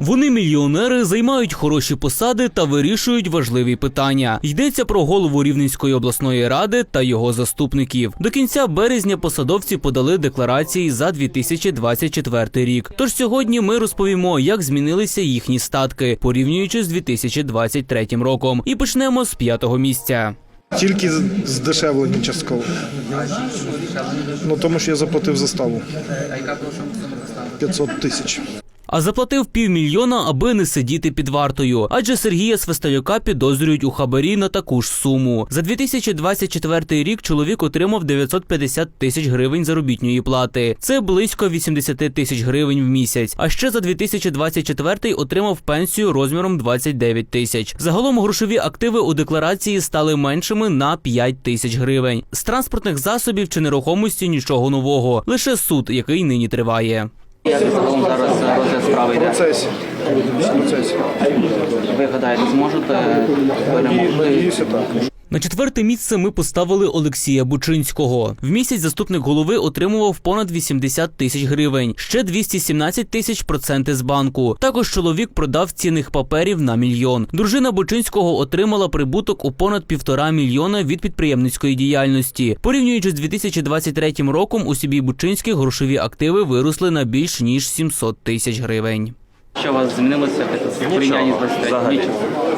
Вони мільйонери, займають хороші посади та вирішують важливі питання. Йдеться про голову Рівненської обласної ради та його заступників. До кінця березня посадовці подали декларації за 2024 рік. Тож сьогодні ми розповімо, як змінилися їхні статки, порівнюючи з 2023 роком. І почнемо з п'ятого місця. Тільки з- здешевлення частково. Ну тому що я заплатив заставу. 500 тисяч. А заплатив півмільйона, аби не сидіти під вартою. Адже Сергія Свисталюка підозрюють у хабарі на таку ж суму. За 2024 рік чоловік отримав 950 тисяч гривень заробітної плати. Це близько 80 тисяч гривень в місяць. А ще за 2024 отримав пенсію розміром 29 тисяч. Загалом грошові активи у декларації стали меншими на 5 тисяч гривень. З транспортних засобів чи нерухомості нічого нового. Лише суд, який нині триває. Зараз розгляд справи йде? процесі. Процесі. Ви гадаєте, зможете перемогти? Надіюся так. На четверте місце ми поставили Олексія Бучинського. В місяць заступник голови отримував понад 80 тисяч гривень, ще 217 тисяч проценти з банку. Також чоловік продав цінних паперів на мільйон. Дружина Бучинського отримала прибуток у понад півтора мільйона від підприємницької діяльності. Порівнюючи з 2023 роком, у сім'ї Бучинських грошові активи виросли на більш ніж 700 тисяч гривень. Що у вас змінилося в порівнянні з 23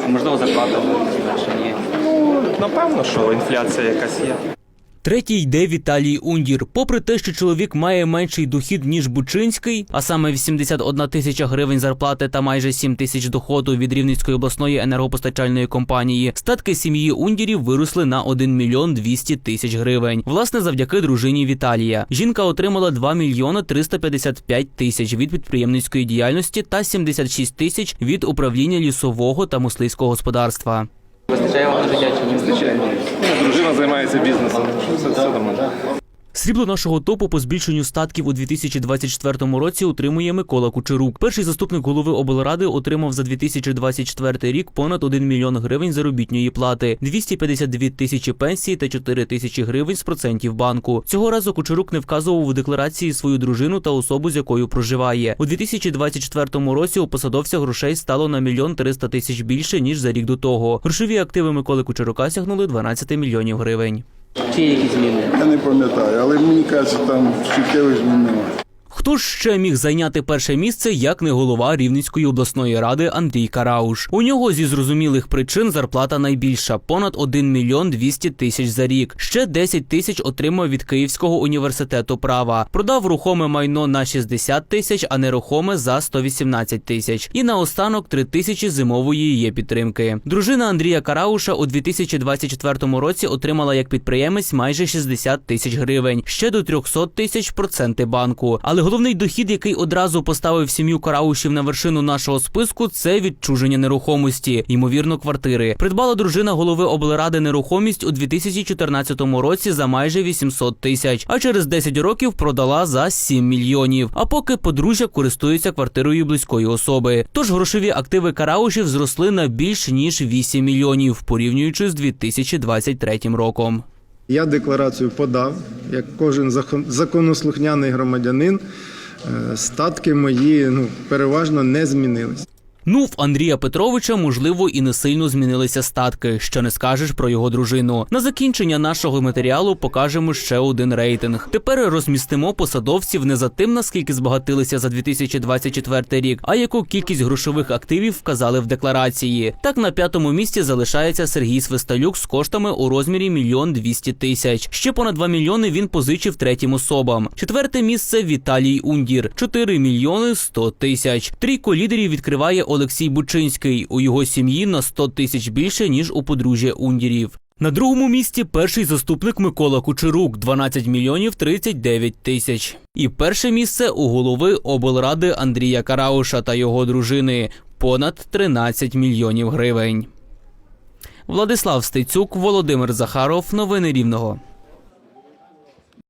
Можливо, зарплата чи ні? Напевно, що інфляція якась є. Третій йде Віталій Ундір. Попри те, що чоловік має менший дохід ніж Бучинський, а саме 81 тисяча гривень зарплати та майже 7 тисяч доходу від Рівненської обласної енергопостачальної компанії, статки сім'ї Ундірів виросли на 1 мільйон 200 тисяч гривень. Власне, завдяки дружині Віталія. Жінка отримала 2 мільйони 355 тисяч від підприємницької діяльності та 76 тисяч від управління лісового та мисливського господарства. Вистачає вам на життя чи ні? Вистачає. Дружина займається бізнесом. Все, все нормально. Срібло нашого топу по збільшенню статків у 2024 році отримує Микола Кучерук. Перший заступник голови облради отримав за 2024 рік понад 1 мільйон гривень заробітної плати, 252 тисячі пенсії та 4 тисячі гривень з процентів банку. Цього разу Кучерук не вказував у декларації свою дружину та особу, з якою проживає. У 2024 році у посадовця грошей стало на мільйон 300 тисяч більше ніж за рік до того. Грошові активи Миколи Кучерука сягнули 12 мільйонів гривень. Є якісь зміни? Я не пам'ятаю, але мені кажуть, там суттєвих змін немає. Хто ще міг зайняти перше місце, як не голова Рівненської обласної ради Андрій Карауш? У нього зі зрозумілих причин зарплата найбільша понад 1 мільйон 200 тисяч за рік. Ще 10 тисяч отримав від Київського університету права. Продав рухоме майно на 60 тисяч, а нерухоме за 118 тисяч. І наостанок 3 тисячі зимової є підтримки. Дружина Андрія Карауша у 2024 році отримала як підприємець майже 60 тисяч гривень, ще до 300 тисяч проценти банку. Але головний дохід, який одразу поставив сім'ю Караушів на вершину нашого списку, це відчуження нерухомості, ймовірно, квартири. Придбала дружина голови облради нерухомість у 2014 році за майже 800 тисяч, а через 10 років продала за 7 мільйонів. А поки подружжя користується квартирою близької особи. Тож грошові активи Караушів зросли на більш ніж 8 мільйонів, порівнюючи з 2023 роком. Я декларацію подав, як кожен закон- законослухняний громадянин. Е, Статки мої ну, переважно не змінились. Ну, в Андрія Петровича, можливо, і не сильно змінилися статки, що не скажеш про його дружину. На закінчення нашого матеріалу покажемо ще один рейтинг. Тепер розмістимо посадовців не за тим, наскільки збагатилися за 2024 рік, а яку кількість грошових активів вказали в декларації. Так на п'ятому місці залишається Сергій Свисталюк з коштами у розмірі мільйон двісті тисяч. Ще понад 2 мільйони він позичив третім особам. Четверте місце Віталій Ундір 4 мільйони 100 тисяч. Трійко лідерів відкриває Олексій Бучинський. У його сім'ї на 100 тисяч більше ніж у подружжя Ундірів. На другому місці перший заступник Микола Кучерук 12 мільйонів 39 тисяч. І перше місце у голови облради Андрія Карауша та його дружини понад 13 мільйонів гривень. Владислав Стецюк, Володимир Захаров. Новини Рівного.